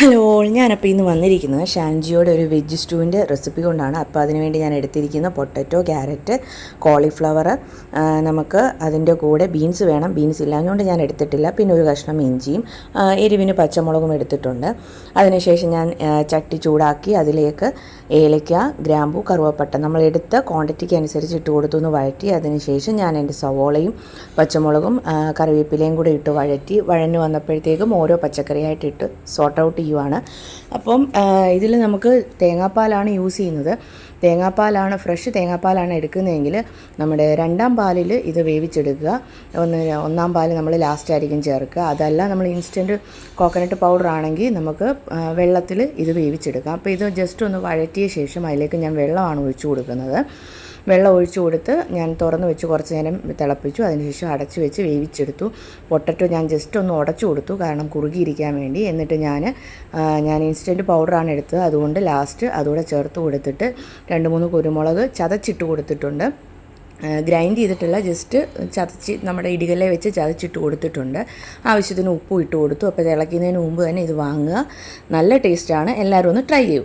Hello ഞാനപ്പോൾ ഇന്ന് വന്നിരിക്കുന്നത് ഷാൻജിയോടെ ഒരു വെജ് സ്റ്റൂവിന്റെ റെസിപ്പി കൊണ്ടാണ്. അപ്പോൾ അതിനുവേണ്ടി ഞാൻ എടുത്തിരിക്കുന്ന പൊട്ടറ്റോ ക്യാരറ്റ് കോളിഫ്ലവർ നമുക്ക് അതിന്റെ കൂടെ ബീൻസ് വേണം. ബീൻസ് ഇല്ലാഞ്ഞുകൊണ്ട് ഞാൻ എടുത്തിട്ടില്ല. പിന്നെ ഒരു കഷ്ണം ഇഞ്ചിയും എരിവിന് പച്ചമുളകും എടുത്തിട്ടുണ്ട്. അതിനുശേഷം ഞാൻ ചട്ടി ചൂടാക്കി അതിലേക്ക് ഏലയ്ക്ക ഗ്രാമ്പു കറുവപ്പട്ട നമ്മൾ എടുത്ത ക്വാണ്ടിറ്റിക്ക് അനുസരിച്ച് ഇട്ട് കൊടുത്തു എന്ന് വഴറ്റി അതിനുശേഷം ഞാൻ എന്റെ സവോളയും പച്ചമുളകും കറിവേപ്പിലയും കൂടെ ഇട്ട് വഴറ്റി വഴഞ്ഞു വന്നപ്പോഴത്തേക്കും ഓരോ പച്ചക്കറിയായിട്ട് ഇട്ട് സോർട്ട് ഔട്ട് ചെയ്യുവാണ്. അപ്പം ഇതിൽ നമുക്ക് തേങ്ങാപ്പാലാണ് യൂസ് ചെയ്യുന്നത്. തേങ്ങാപ്പാലാണ് ഫ്രഷ് തേങ്ങാപ്പാലാണ് എടുക്കുന്നതെങ്കിൽ നമ്മുടെ രണ്ടാം പാലിൽ ഇത് വേവിച്ചെടുക്കുക. ഒന്ന് ഒന്നാം പാൽ നമ്മൾ ലാസ്റ്റ് ആയിരിക്കും ചേർക്കുക. അതല്ല നമ്മൾ ഇൻസ്റ്റന്റ് കോക്കനട്ട് പൗഡർ ആണെങ്കിൽ നമുക്ക് വെള്ളത്തിൽ ഇത് വേവിച്ചെടുക്കാം. അപ്പോൾ ഇത് ജസ്റ്റ് ഒന്ന് വഴറ്റിയ ശേഷം അതിലേക്ക് ഞാൻ വെള്ളമാണ് ഒഴിച്ചു കൊടുക്കുന്നത്. വെള്ളം ഒഴിച്ചു കൊടുത്ത് ഞാൻ തുറന്ന് വെച്ച് കുറച്ച് നേരം തിളപ്പിച്ചു. അതിനുശേഷം അടച്ചു വെച്ച് വേവിച്ചെടുത്തു. പൊട്ടറ്റോ ഞാൻ ജസ്റ്റ് ഒന്ന് ഉടച്ചു കൊടുത്തു. കാരണം കുറുകിയിരിക്കാൻ വേണ്ടി. എന്നിട്ട് ഞാൻ ഞാൻ ഇൻസ്റ്റന്റ് പൗഡറാണ് എടുത്തത്. അതുകൊണ്ട് ലാസ്റ്റ് അതുകൂടെ ചേർത്ത് കൊടുത്തിട്ട് രണ്ട് മൂന്ന് കുരുമുളക് ചതച്ചിട്ട് കൊടുത്തിട്ടുണ്ട്. ഗ്രൈൻഡ് ചെയ്തിട്ടുള്ള ജസ്റ്റ് ചതച്ച് നമ്മുടെ ഇടികല്ലെ വെച്ച് ചതച്ചിട്ട് കൊടുത്തിട്ടുണ്ട്. ആവശ്യത്തിന് ഉപ്പും ഇട്ട് കൊടുത്തു. അപ്പോൾ തിളയ്ക്കുന്നതിന് മുമ്പ് തന്നെ ഇത് വാങ്ങുക. നല്ല ടേസ്റ്റാണ് എല്ലാവരും ഒന്ന് ട്രൈ ചെയ്യൂ.